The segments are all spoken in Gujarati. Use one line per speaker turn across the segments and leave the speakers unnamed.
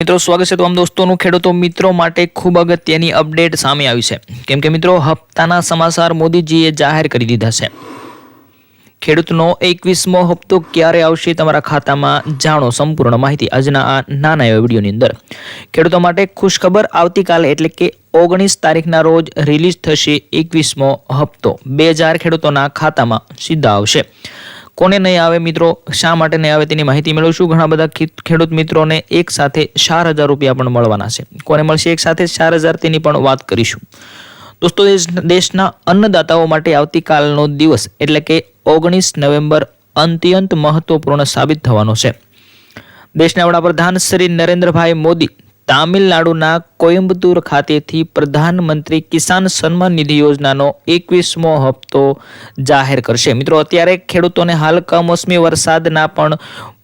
મિત્રો, સ્વાગત છે તમામ દોસ્તોનું ખેડૂતો મિત્રો માટે ખૂબ અગત્યની અપડેટ સામે આવી છે. કેમ કે મિત્રો, હપ્તાના સમાચાર મોદીજીએ જાહેર કરી દીધા છે. ખેડૂતનો એકવીસમો હપ્તો ક્યારે આવશે તમારા ખાતામાં જાણો સંપૂર્ણ માહિતી આજના આ નાના એવા વિડીયોની અંદર. ખેડૂતો માટે ખુશખબર આવતીકાલે એટલે કે ઓગણીસ તારીખના રોજ રિલીઝ થશે એકવીસમો હપ્તો. બે હજાર ખેડૂતોના ખાતામાં સીધા આવશે. કોને નહીં આવે મિત્રો? શા માટે નહીં આવે તેની માહિતી મેળવશું. ઘણા બધા ખેડૂત મિત્રોને એક સાથે ચાર હજાર રૂપિયા પણ મળવાના છે. કોને મળશે એક સાથે ચાર હજાર તેની પણ વાત કરીશું. દોસ્તો, દેશ- દેશના અન્નદાતાઓ માટે આવતીકાલનો દિવસ એટલે કે ઓગણીસ નવેમ્બર અત્યંત મહત્વપૂર્ણ સાબિત થવાનો છે. દેશના વડાપ્રધાન શ્રી નરેન્દ્રભાઈ મોદી તામિલનાડુના કોયમ્બતુર ખાતેથી પ્રધાનમંત્રી કિસાન સન્માન નિધિ યોજનાનો એકવીસમો હપ્તો જાહેર કરશે. મિત્રો, અત્યારે ખેડૂતોને હાલ કમોસમી વરસાદના પણ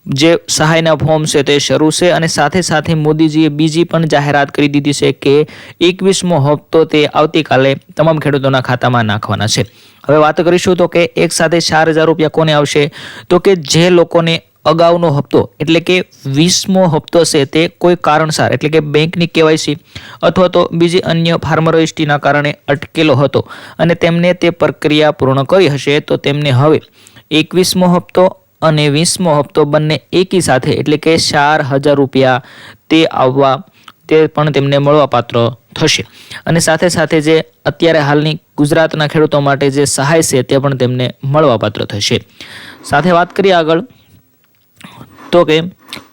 જે સહાયના ફોર્મ છે તે શરૂ છે અને સાથે સાથે મોદીજીએ બીજી પણ જાહેરાત કરી દીધી છે કે એકવીસમો હપ્તો તે આવતીકાલે તમામ ખેડૂતોના ખાતામાં નાખવાના છે. હવે વાત કરીશું તો કે એક સાથે ચાર હજાર રૂપિયા કોને આવશે? તો કે જે લોકોને અગાઉનો હપ્તો, એટલે કે વીસમો હપ્તો છે તે કોઈ કારણસર, એટલે કે બેંકની કેવાયસી અથવા તો બીજી અન્ય ફાર્મર રજિસ્ટ્રીના કારણે અટકેલો હતો અને તેમને તે પ્રક્રિયા પૂર્ણ કરી હશે, તો તેમને હવે એકવીસમો હપ્તો અને વીસમો હપ્તો બંને એકી સાથે, એટલે કે ચાર હજાર રૂપિયા તે આવવા, તે પણ તેમને મળવાપાત્ર થશે. અને સાથે સાથે જે અત્યારે હાલની ગુજરાતના ખેડૂતો માટે જે સહાય છે તે પણ તેમને મળવાપાત્ર થશે. સાથે વાત કરીએ આગળ. તો કે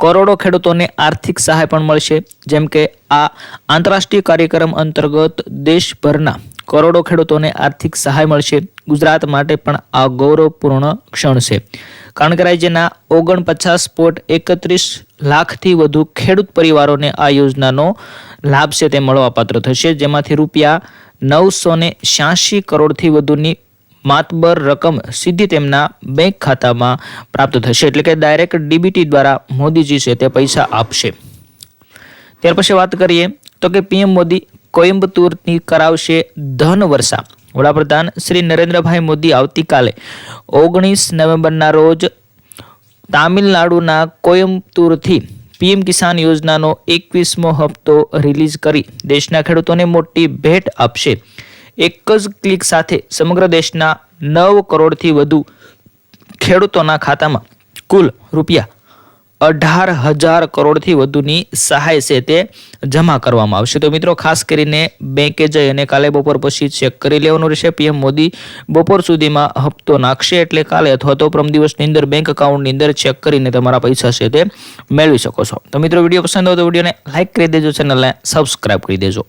કરોડો ખેડૂતોને આર્થિક સહાય પણ મળશે. જેમ કે આ આંતરરાષ્ટ્રીય કાર્યક્રમ અંતર્ગત દેશભરના કરોડો ખેડૂતોને આર્થિક સહાય મળશે. ગુજરાત માટે પણ આ ગૌરવપૂર્ણ ક્ષણ છે. કારણ કે રાજ્યના ઓગણપચાસ પોઈન્ટ એકત્રીસ લાખથી વધુ ખેડૂત પરિવારોને આ યોજનાનો લાભ છે તે મળવાપાત્ર થશે. જેમાંથી રૂપિયા નવસો ને કરોડથી વધુની માતબર રકમ સીધી તેમના બેંક ખાતામાં પ્રાપ્ત થશે. એટલે કે ડાયરેક્ટ ડીબીટી દ્વારા મોદીજી છે તે પૈસા આપશે. ત્યાર પછી વાત કરીએ તો કે પીએમ મોદી કોઇમ્બતુરની કરાવશે ધન વર્ષા. વડાપ્રધાન શ્રી નરેન્દ્રભાઈ મોદી આવતીકાલે ઓગણીસ નવેમ્બરના રોજ તામિલનાડુના કોયમ્બતુરથી પીએમ કિસાન યોજનાનો એકવીસમો હપ્તો રિલીઝ કરી દેશના ખેડૂતોને મોટી ભેટ આપશે. એક જ ક્લિક સાથે સમગ્ર દેશના નવ કરોડથી વધુ ખેડૂતોના ખાતામાં કુલ રૂપિયા અઢાર હજાર કરોડથી વધુની સહાય છે તે જમા કરવામાં આવશે. તો મિત્રો, ખાસ કરીને બેંકે જઈ અને કાલે બપોર પછી ચેક કરી લેવાનું રહેશે. પીએમ મોદી બપોર સુધીમાં હપ્તો નાખશે એટલે કાલે અથવા તો પ્રમ દિવસની અંદર બેંક એકાઉન્ટની અંદર ચેક કરીને તમારા પૈસા છે તે મેળવી શકો છો. તો મિત્રો, વીડિયો પસંદ હોય તો વિડીયોને લાઇક કરી દેજો ચેનલને સબસ્ક્રાઇબ કરી દેજો.